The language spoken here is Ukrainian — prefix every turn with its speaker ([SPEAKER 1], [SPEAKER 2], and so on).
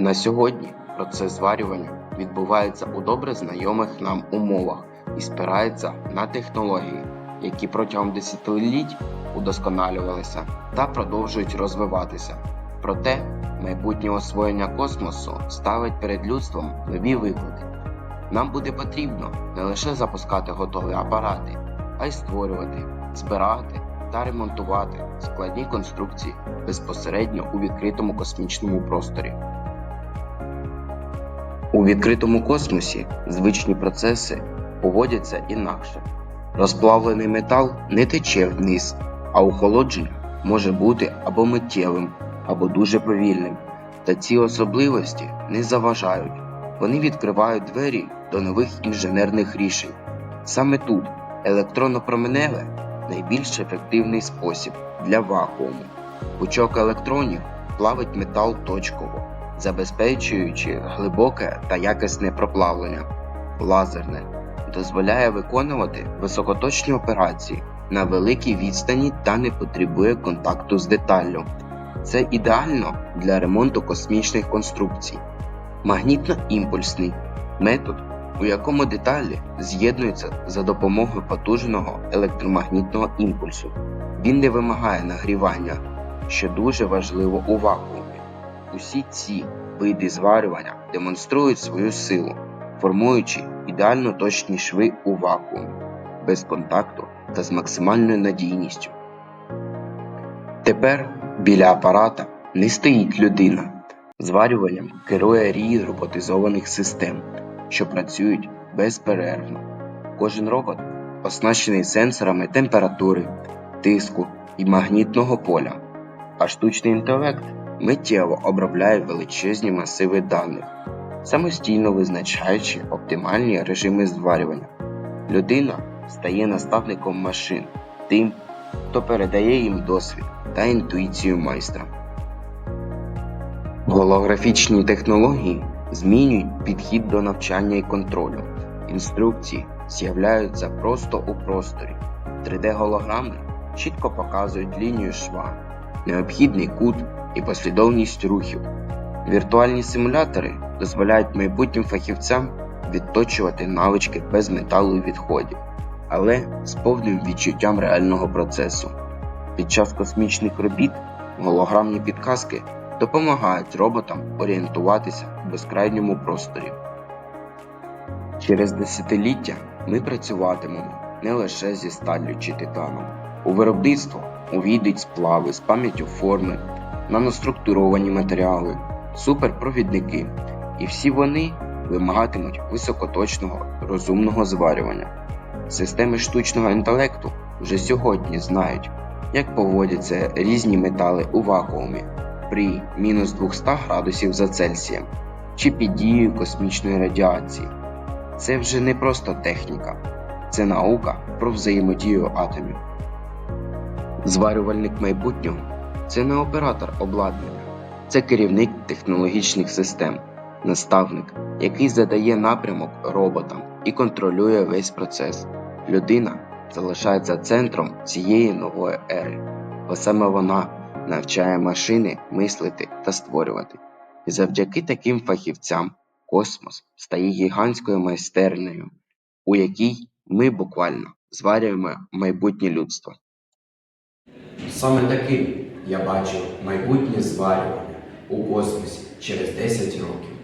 [SPEAKER 1] На сьогодні процес зварювання відбувається у добре знайомих нам умовах і спирається на технології, які протягом десятиліть удосконалювалися та продовжують розвиватися. Проте майбутнє освоєння космосу ставить перед людством нові виклики. Нам буде потрібно не лише запускати готові апарати, а й створювати, збирати та ремонтувати складні конструкції безпосередньо у відкритому космічному просторі. У відкритому космосі звичні процеси поводяться інакше. Розплавлений метал не тече вниз, а охолодження може бути або миттєвим, або дуже повільним. Та ці особливості не заважають, вони відкривають двері до нових інженерних рішень. Саме тут електронно-променеве найбільш ефективний спосіб для вакууму. Пучок електронів плавить метал точково, забезпечуючи глибоке та якісне проплавлення. Лазерне дозволяє виконувати високоточні операції на великій відстані та не потребує контакту з деталлю. Це ідеально для ремонту космічних конструкцій. Магнітно-імпульсний метод, у якому деталі з'єднуються за допомогою потужного електромагнітного імпульсу. Він не вимагає нагрівання, що дуже важливо у вакуумі. Усі ці види зварювання демонструють свою силу, формуючи ідеально точні шви у вакуумі, без контакту та з максимальною надійністю. Тепер біля апарата не стоїть людина. Зварюванням керує рій роботизованих систем, що працюють безперервно. Кожен робот оснащений сенсорами температури, тиску і магнітного поля, а штучний інтелект миттєво обробляє величезні масиви даних, самостійно визначаючи оптимальні режими зварювання. Людина стає наставником машин, тим, хто передає їм досвід та інтуїцію майстра. Голографічні технології змінюють підхід до навчання і контролю. Інструкції з'являються просто у просторі. 3D-голограми чітко показують лінію шва, необхідний кут і послідовність рухів. Віртуальні симулятори дозволяють майбутнім фахівцям відточувати навички без металу і відходів, але з повним відчуттям реального процесу. Під час космічних робіт голограмні підказки допомагають роботам орієнтуватися в безкрайньому просторі. Через десятиліття ми працюватимемо не лише зі сталлю чи титаном. У виробництво увійдуть сплави з пам'яттю форми, наноструктуровані матеріали, суперпровідники, і всі вони вимагатимуть високоточного розумного зварювання. Системи штучного інтелекту вже сьогодні знають, як поводяться різні метали у вакуумі при мінус 200 градусів за Цельсієм чи під дією космічної радіації. Це вже не просто техніка, це наука про взаємодію атомів. Зварювальник майбутнього це не оператор обладнання, це керівник технологічних систем, наставник, який задає напрямок роботам і контролює весь процес. Людина залишається центром цієї нової ери, бо саме вона навчає машини мислити та створювати. І завдяки таким фахівцям космос стає гігантською майстернею, у якій ми буквально зварюємо майбутнє людство.
[SPEAKER 2] Саме таким я бачу майбутнє зварювання у космосі через 10 років.